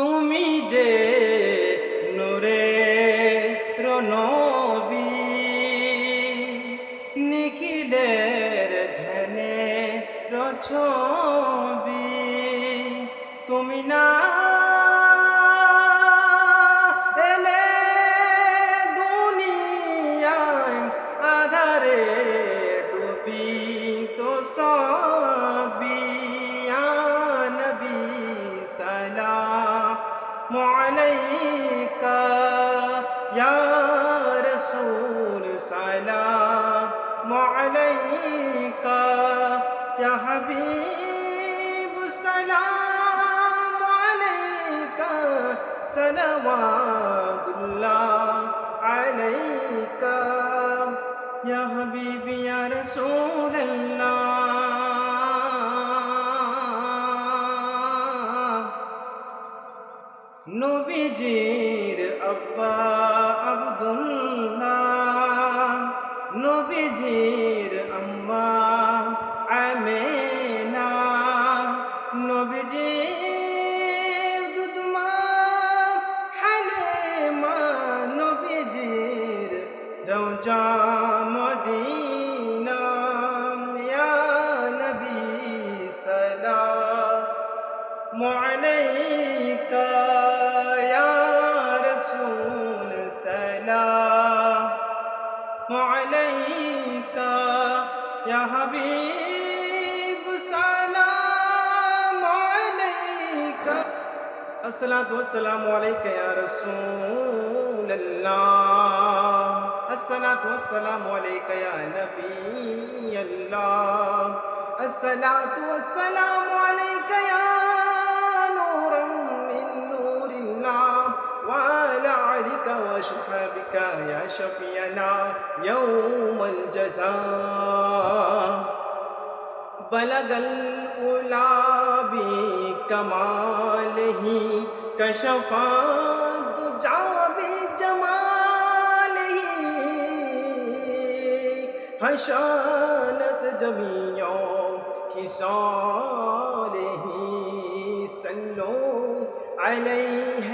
তুমি যে নূরে রনবী নিখিলের ধ্যানে রছবি তুমি না এলে দুনিয়ায় আধারে معلیکہ يا رسول سلام عليك يا حبيب سلام عليك سلوات اللہ عليك يا حبيب يا رسول নবীজির আব্বা আব্দুল্লাহ নবীজির আম্মা আমেনা নবীজির দুধমা হালেমা নবীজির রওজা। عليك يا رسول سلام عليك يا حبيب سلام عليك الصلاة والسلام عليك يا رسول الله. الصلاة والسلام عليك يا نبي الله. الصلاة والسلام عليك يا يا شفينا يوم الجزاء. بلغ الأولى بكماله كشف الدجى بجماله. حشانت جميع خصاله صلوا عليه